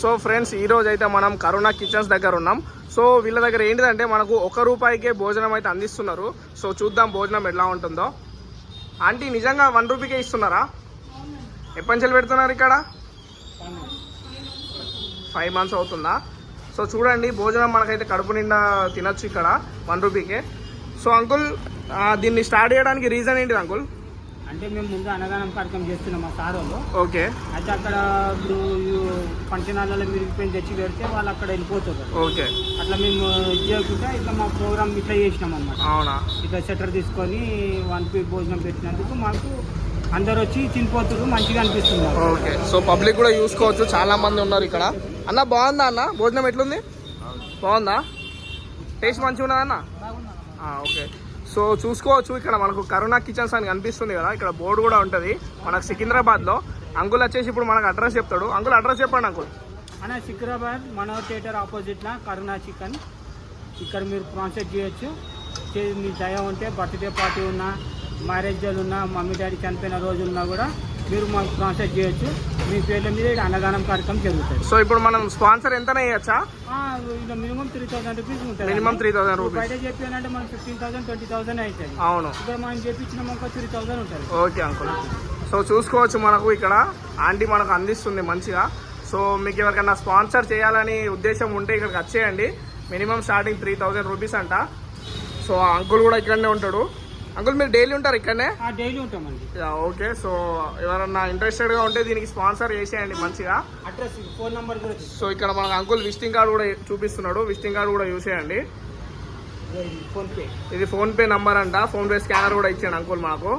So friends ఈ రోజు అయితే మనం కరోనా కిచెన్స్ దగ్గర ఉన్నాం. సో వీళ్ళ దగ్గర ఏంటిదంటే మనకు ఒక రూపాయికే భోజనం అయితే అందిస్తున్నారు. సో చూద్దాం భోజనం ఎలా ఉంటుందో. ఆంటీ నిజంగా వన్ రూపీకే ఇస్తున్నారా? ఎప్పటి నుంచి పెడుతున్నారు ఇక్కడ? ఫైవ్ మంత్స్ అవుతుందా? సో చూడండి భోజనం మనకైతే కడుపు నిండా తినొచ్చు ఇక్కడ వన్ రూపీకే. సో అంకుల్ దీన్ని స్టార్ట్ చేయడానికి రీజన్ ఏంటిది అంకుల్? అంటే మేము ముందు అన్నదానం కార్యక్రమం చేస్తున్నాం మా సార్ వాళ్ళు. ఓకే. అయితే అక్కడ ఇప్పుడు ఫంక్షన్ హాల్లో మిరిగిపోయి తెచ్చి పెడితే వాళ్ళు అక్కడ వెళ్ళిపోతారు. ఓకే. అట్లా మేము ఇది చేయకుండా ఇట్లా మా ప్రోగ్రామ్ ఇట్లా చేసినాం అనమాట అవునా? ఇట్లా షట్టర్ తీసుకొని వన్ పీ భోజనం పెట్టినందుకు మాకు అందరు వచ్చి తినిపోతున్నారు మంచిగా అనిపిస్తుంది. ఓకే. సో పబ్లిక్ కూడా చూసుకోవచ్చు చాలా మంది ఉన్నారు ఇక్కడ. అన్న బాగుందా అన్న? భోజనం ఎట్లుంది? బాగుందా? టేస్ట్ మంచిగా ఉన్నదా అన్న. ఓకే. సో చూసుకోవచ్చు ఇక్కడ మనకు కరోనా కిచెన్స్ అని కనిపిస్తుంది కదా ఇక్కడ బోర్డు కూడా ఉంటుంది. మనకు సికింద్రాబాద్లో. అంకుల్ వచ్చేసి ఇప్పుడు మనకు అడ్రస్ చెప్తాడు. అంకుల్ అడ్రస్ చెప్పండి అంకుల్. అన్న సికింద్రాబాద్ మనోహర్ థియేటర్ ఆపోజిట్లో కరోనా చికెన్. ఇక్కడ మీరు ప్రాన్సెట్ చేయొచ్చు. చే- మీ దయ ఉంటే బర్త్డే పార్టీ ఉన్నా మ్యారేజ్ డేలు ఉన్నా మమ్మీ డాడీ చనిపోయిన రోజు ఉన్నా కూడా మీరు మాకు ప్రాన్సెట్ చేయొచ్చు. మీ పేర్ల మీద ఇక్కడ అన్నదానం కార్యక్రమం జరుగుతుంది. సో ఇప్పుడు మనం స్పాన్సర్ ఎంతనే ఇవ్వచ్చా ఆ, ఇలా మినిమం త్రీ థౌసండ్ రూపీస్ ఉంటుంది. మినిమం త్రీ థౌసండ్ రూపీస్ బయట చెప్పానంటే మనం ఫిఫ్టీన్ థౌసండ్ ట్వంటీ థౌసండ్ అవుతుంది అవును. ఇక్కడ మనం చేపించిన ఒక త్రీ థౌసండ్ ఉంటుంది. Okay uncle. సో చూసుకోవచ్చు మనకు ఇక్కడ. ఆంటీ మనకు అందిస్తుంది మంచిగా. సో మీకు ఎవరికైనా స్పాన్సర్ చేయాలని ఉద్దేశం ఉంటే ఇక్కడికి వచ్చేయండి. Minimum starting three thousand rupees అంట. సో అంకుల్ కూడా ఇక్కడనే ఉంటాడు. అంకుల్ మీరు డైలీ ఉంటారు ఇక్కడనే? డైలీ ఉంటామండి. ఓకే. సో ఎవరన్నా ఇంట్రెస్టెడ్గా ఉంటే దీనికి స్పాన్సర్ చేసేయండి మంచిగా. అడ్రస్ ఫోన్ నంబర్ సో ఇక్కడ మనకు అంకుల్ విజిటింగ్ కార్డు కూడా చూపిస్తున్నాడు. విజిటింగ్ కార్డు కూడా యూస్ చేయండి. ఫోన్పే ఇది ఫోన్పే నంబర్ అంట. ఫోన్పే స్కానర్ కూడా ఇచ్చాడు అంకుల్ మాకు.